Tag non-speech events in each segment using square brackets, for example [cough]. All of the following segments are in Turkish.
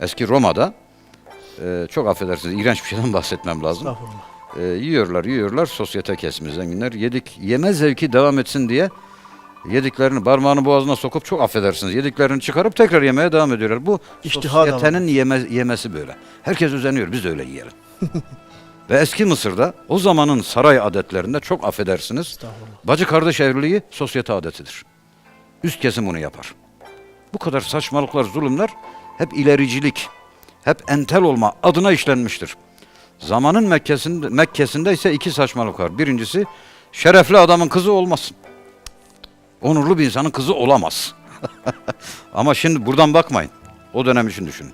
Eski Roma'da e, çok affedersiniz iğrenç bir şeyden [laughs] bahsetmem lazım. Estağfurullah. E, yiyorlar yiyorlar sosyete kesimi zenginler. Yedik yeme zevki devam etsin diye yediklerini parmağını boğazına sokup çok affedersiniz yediklerini çıkarıp tekrar yemeye devam ediyorlar. Bu İştiha da var. sosyetenin yeme, yemesi böyle. Herkes özeniyor biz de öyle yiyelim. [laughs] Ve eski Mısır'da o zamanın saray adetlerinde çok affedersiniz bacı kardeş evliliği sosyete adetidir. Üst kesim bunu yapar. Bu kadar saçmalıklar, zulümler hep ilericilik, hep entel olma adına işlenmiştir. Zamanın Mekke'sinde, Mekke'sinde ise iki saçmalık var. Birincisi şerefli adamın kızı olmasın. Onurlu bir insanın kızı olamaz. [laughs] Ama şimdi buradan bakmayın. O dönem için düşünün.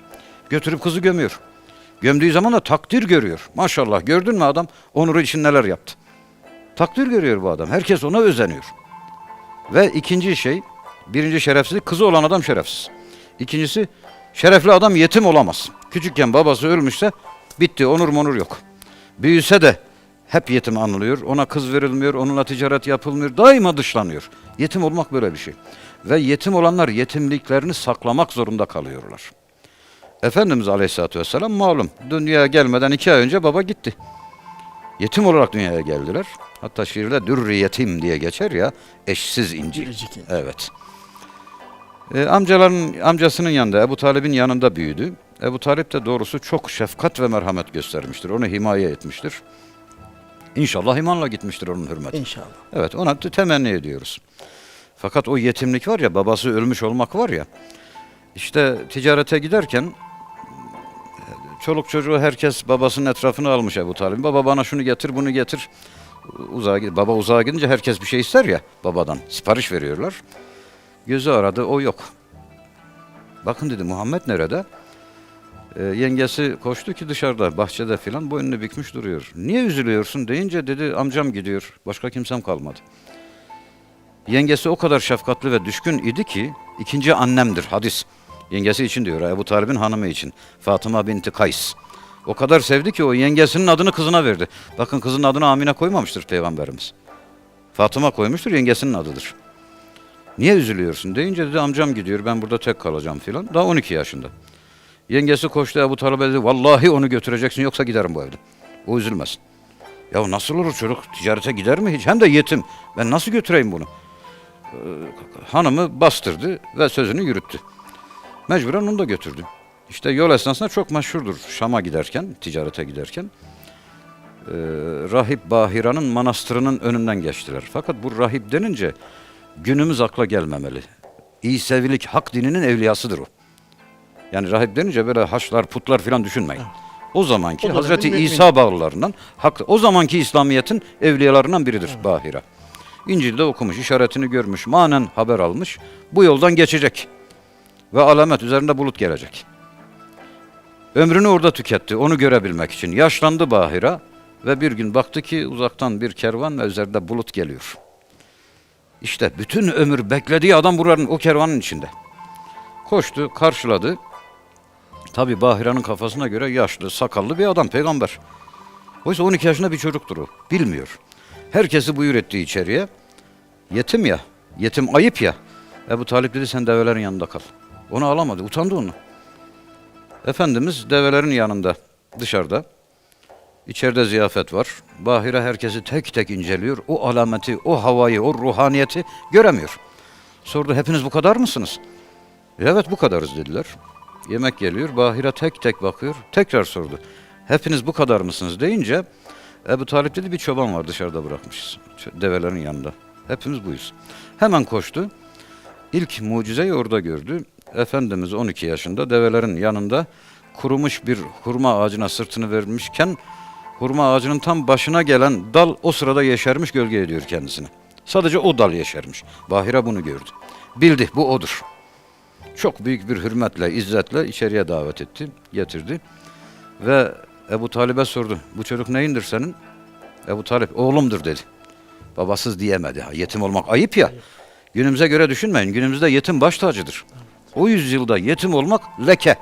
Götürüp kızı gömüyor. Gömdüğü zaman da takdir görüyor. Maşallah gördün mü adam onuru için neler yaptı. Takdir görüyor bu adam. Herkes ona özeniyor. Ve ikinci şey, birinci şerefsizlik, kızı olan adam şerefsiz. İkincisi, şerefli adam yetim olamaz. Küçükken babası ölmüşse bitti, onur monur yok. Büyüse de hep yetim anılıyor, ona kız verilmiyor, onunla ticaret yapılmıyor, daima dışlanıyor. Yetim olmak böyle bir şey. Ve yetim olanlar yetimliklerini saklamak zorunda kalıyorlar. Efendimiz Aleyhisselatü Vesselam malum dünyaya gelmeden iki ay önce baba gitti. Yetim olarak dünyaya geldiler. Hatta şiirde dürri yetim diye geçer ya eşsiz inci. Evet. Ee, amcaların amcasının yanında Ebu Talib'in yanında büyüdü. Ebu Talip de doğrusu çok şefkat ve merhamet göstermiştir. Onu himaye etmiştir. İnşallah imanla gitmiştir onun hürmeti. İnşallah. Evet ona temenni ediyoruz. Fakat o yetimlik var ya babası ölmüş olmak var ya işte ticarete giderken çoluk çocuğu herkes babasının etrafını almış Ebu Talib. Baba bana şunu getir bunu getir. Uzağa, baba uzağa gidince herkes bir şey ister ya babadan. Sipariş veriyorlar. Gözü aradı o yok. Bakın dedi Muhammed nerede? Ee, yengesi koştu ki dışarıda bahçede filan boynunu bükmüş duruyor. Niye üzülüyorsun deyince dedi amcam gidiyor. Başka kimsem kalmadı. Yengesi o kadar şefkatli ve düşkün idi ki ikinci annemdir hadis. Yengesi için diyor Ebu Talib'in hanımı için. Fatıma binti Kays. O kadar sevdi ki o yengesinin adını kızına verdi. Bakın kızın adını Amine koymamıştır peygamberimiz. Fatıma koymuştur yengesinin adıdır. Niye üzülüyorsun deyince dedi amcam gidiyor ben burada tek kalacağım filan. Daha 12 yaşında. Yengesi koştu Ebu Talib'e dedi vallahi onu götüreceksin yoksa giderim bu evden. O üzülmesin. Ya nasıl olur çocuk ticarete gider mi hiç? Hem de yetim. Ben nasıl götüreyim bunu? Ee, hanımı bastırdı ve sözünü yürüttü. Mecburen onu da götürdü. İşte yol esnasında çok meşhurdur Şam'a giderken, ticarete giderken. Ee, Rahip Bahira'nın manastırının önünden geçtiler. Fakat bu rahip denince günümüz akla gelmemeli. İsevilik hak dininin evliyasıdır o. Yani rahip denince böyle haçlar, putlar filan düşünmeyin. O zamanki O Hazreti. İsa bağlılarından, hak, o zamanki İslamiyet'in evliyalarından biridir Bahira. İncil'de okumuş, işaretini görmüş, manen haber almış. Bu yoldan geçecek. Ve alamet üzerinde bulut gelecek. Ömrünü orada tüketti, onu görebilmek için. Yaşlandı Bahira ve bir gün baktı ki uzaktan bir kervan ve üzerinde bulut geliyor. İşte bütün ömür beklediği adam buranın, o kervanın içinde. Koştu, karşıladı. Tabi Bahira'nın kafasına göre yaşlı, sakallı bir adam, peygamber. Oysa 12 yaşında bir çocuktur o, bilmiyor. Herkesi buyur etti içeriye. Yetim ya, yetim ayıp ya. Ebu Talip dedi sen develerin yanında kal. Onu alamadı, utandı onu. Efendimiz develerin yanında, dışarıda. İçeride ziyafet var. Bahire herkesi tek tek inceliyor. O alameti, o havayı, o ruhaniyeti göremiyor. Sordu hepiniz bu kadar mısınız? Evet bu kadarız dediler. Yemek geliyor. Bahire tek tek bakıyor. Tekrar sordu. Hepiniz bu kadar mısınız deyince Ebu Talip dedi bir çoban var dışarıda bırakmışız. Develerin yanında. Hepimiz buyuz. Hemen koştu. İlk mucizeyi orada gördü. Efendimiz 12 yaşında develerin yanında kurumuş bir hurma ağacına sırtını vermişken hurma ağacının tam başına gelen dal o sırada yeşermiş gölge ediyor kendisini. Sadece o dal yeşermiş. Bahire bunu gördü. Bildi bu odur. Çok büyük bir hürmetle, izzetle içeriye davet etti, getirdi. Ve Ebu Talib'e sordu. Bu çocuk neyindir senin? Ebu Talip oğlumdur dedi. Babasız diyemedi. Yetim olmak ayıp ya. Günümüze göre düşünmeyin. Günümüzde yetim baş tacıdır. O yüzyılda yetim olmak leke.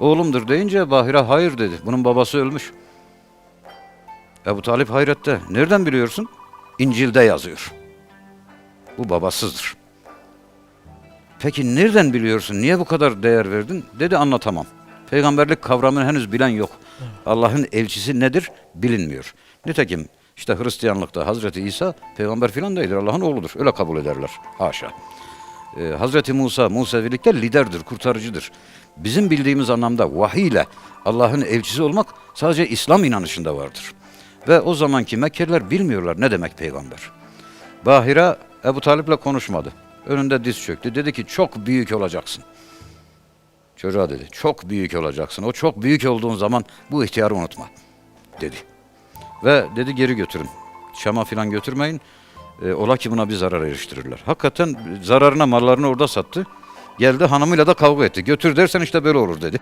Oğlumdur deyince Bahire hayır dedi. Bunun babası ölmüş. Ebu Talip hayrette. Nereden biliyorsun? İncil'de yazıyor. Bu babasızdır. Peki nereden biliyorsun? Niye bu kadar değer verdin? Dedi anlatamam. Peygamberlik kavramını henüz bilen yok. Allah'ın elçisi nedir bilinmiyor. Nitekim işte Hristiyanlıkta Hazreti İsa peygamber filan değildir. Allah'ın oğludur. Öyle kabul ederler. Haşa. Ee, Hazreti Musa Musevilikte liderdir, kurtarıcıdır. Bizim bildiğimiz anlamda vahiy ile Allah'ın elçisi olmak sadece İslam inanışında vardır. Ve o zamanki Mekkeliler bilmiyorlar ne demek peygamber. Bahira Ebu Talip'le konuşmadı. Önünde diz çöktü. Dedi ki çok büyük olacaksın. Çocuğa dedi çok büyük olacaksın. O çok büyük olduğun zaman bu ihtiyarı unutma dedi. Ve dedi geri götürün. Şam'a filan götürmeyin. E, ola ki buna bir zarar eriştirirler. Hakikaten zararına mallarını orada sattı. Geldi hanımıyla da kavga etti. Götür dersen işte böyle olur dedi.